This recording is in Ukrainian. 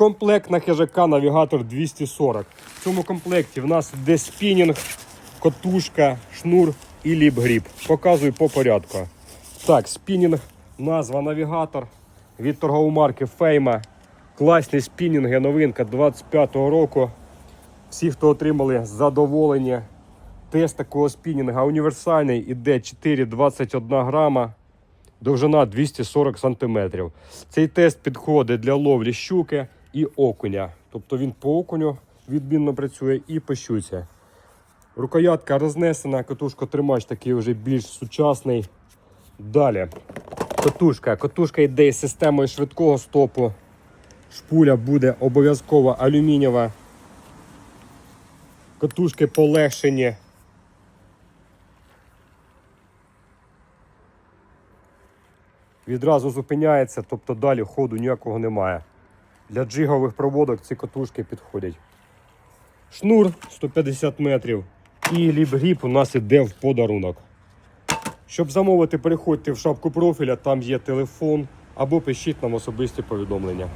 Комплект на хижака навігатор 240. В цьому комплекті в нас йде спінінг, котушка, шнур і ліп-гріб. Показую по порядку. Так, спінінг, назва навігатор від торгової марки Фейма. Класні спінінги, новинка 25-го року. Всі, хто отримали задоволення. Тест такого спінінга універсальний, іде 4,21 грама, довжина 240 см. Цей тест підходить для ловлі щуки і окуня. Тобто він по окуню відмінно працює і по щуці. Рукоятка рознесена, катушка тримач такий вже більш сучасний. Далі. Катушка. Катушка йде із системою швидкого стопу. Шпуля буде обов'язково алюмінієва. Катушки полегшені. Відразу зупиняється, тобто далі ходу ніякого немає. Для джигових проводок ці катушки підходять. Шнур 150 метрів і ліп-гріб у нас іде в подарунок. Щоб замовити, переходьте в шапку профіля, там є телефон або пишіть нам особисті повідомлення.